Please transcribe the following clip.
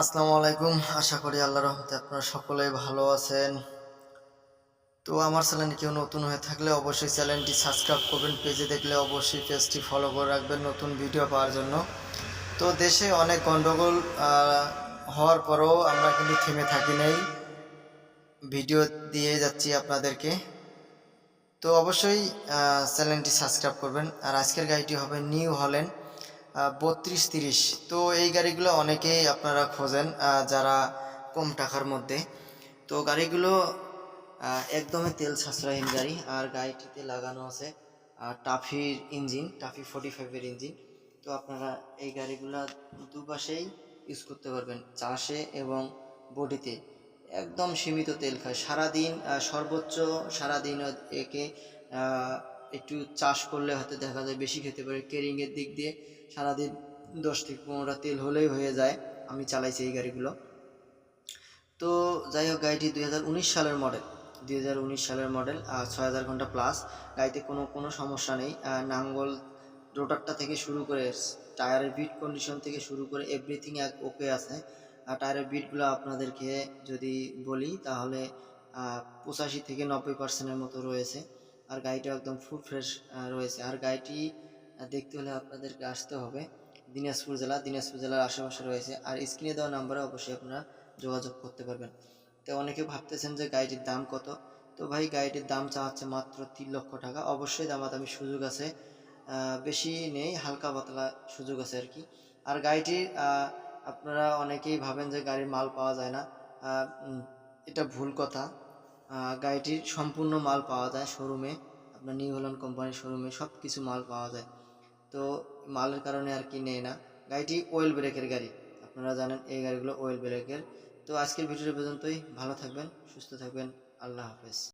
আসসালামু আলাইকুম। আশা করি আল্লাহ রহমতে আপনারা সকলেই ভালো আছেন। তো আমার চ্যানেলে কেউ নতুন হয়ে থাকলে অবশ্যই চ্যানেলটি সাবস্ক্রাইব করবেন, পেজে দেখলে অবশ্যই পেজটি ফলো করে রাখবেন নতুন ভিডিও পাওয়ার জন্য। তো দেশে অনেক গণ্ডগোল হওয়ার পরেও আমরা কিন্তু থেমে থাকি নাই। ভিডিও দিয়ে যাচ্ছি আপনাদেরকে। তো অবশ্যই চ্যানেলটি সাবস্ক্রাইব করবেন। আর আজকের গাড়িটি হবে নিউ হল্যান্ড। বত্রিশ, তিরিশ। তো এই গাড়িগুলো অনেকেই আপনারা খোঁজেন যারা কম টাকার মধ্যে। তো গাড়িগুলো একদমই তেল সাশ্রয়হীন গাড়ি, আর গাড়িটিতে লাগানো আছে টাফির ইঞ্জিন, টাফি ফোর্টি ফাইভের ইঞ্জিন। তো আপনারা এই গাড়িগুলা দুপাশেই ইউজ করতে পারবেন, চাষে এবং বডিতে। একদম সীমিত তেল খায়। সারাদিন সর্বোচ্চ সারাদিন একে একটু চাষ করলে হয়তো দেখা যায় বেশি খেতে পারে। কেরিংয়ের দিক দিয়ে সারাদিন দশ থেকে পনেরোটা তেল হলেই হয়ে যায়। আমি চালাইছি এই গাড়িগুলো। তো যাই হোক, গাড়িটি দুই হাজার উনিশ সালের মডেল দুই হাজার উনিশ সালের মডেল আর ছয় হাজার ঘণ্টা প্লাস গাড়িতে কোনো কোনো সমস্যা নেই। নাঙ্গল রোটারটা থেকে শুরু করে টায়ারের বিট কন্ডিশন থেকে শুরু করে এভরিথিং এক ওকে আছে। আর টায়ারের বিটগুলো আপনাদেরকে যদি বলি, তাহলে পঁচাশি থেকে নব্বই পার্সেন্টের মতো রয়েছে। আর গাড়িটা একদম ফুল ফ্রেশ রয়েছে। আর গাড়িটি দেখতে হলে আপনাদেরকে আসতে হবে। দিনাজপুর জেলা, দিনাজপুর জেলার আশেপাশে রয়েছে। আর স্ক্রিনে দেওয়া নাম্বারে অবশ্যই আপনারা যোগাযোগ করতে পারবেন। তো অনেকে ভাবতেছেন যে গাড়িটির দাম কত। তো ভাই, গাড়িটির দাম চাচ্ছে মাত্র তিন লক্ষ টাকা। অবশ্যই দামাদামি সুযোগ আছে। বেশি নেই, হালকা পাতলা সুযোগ আছে আর কি। আর গাড়িটির আপনারা অনেকেই ভাবেন যে গাড়ির মাল পাওয়া যায় না। এটা ভুল কথা। গাড়িটির সম্পূর্ণ মাল পাওয়া যায় শোরুমে আপনার নিউ হল্যান্ড কোম্পানির শোরুমে সব কিছু মাল পাওয়া যায়। তো মালের কারণে আর কি নেই না। গাড়িটি ওয়েল ব্রেকের গাড়ি। আপনারা জানেন এই গাড়িগুলো ওয়েল ব্রেকের তো আজকের ভিডিও পর্যন্তই। ভালো থাকবেন, সুস্থ থাকবেন। আল্লাহ হাফেজ।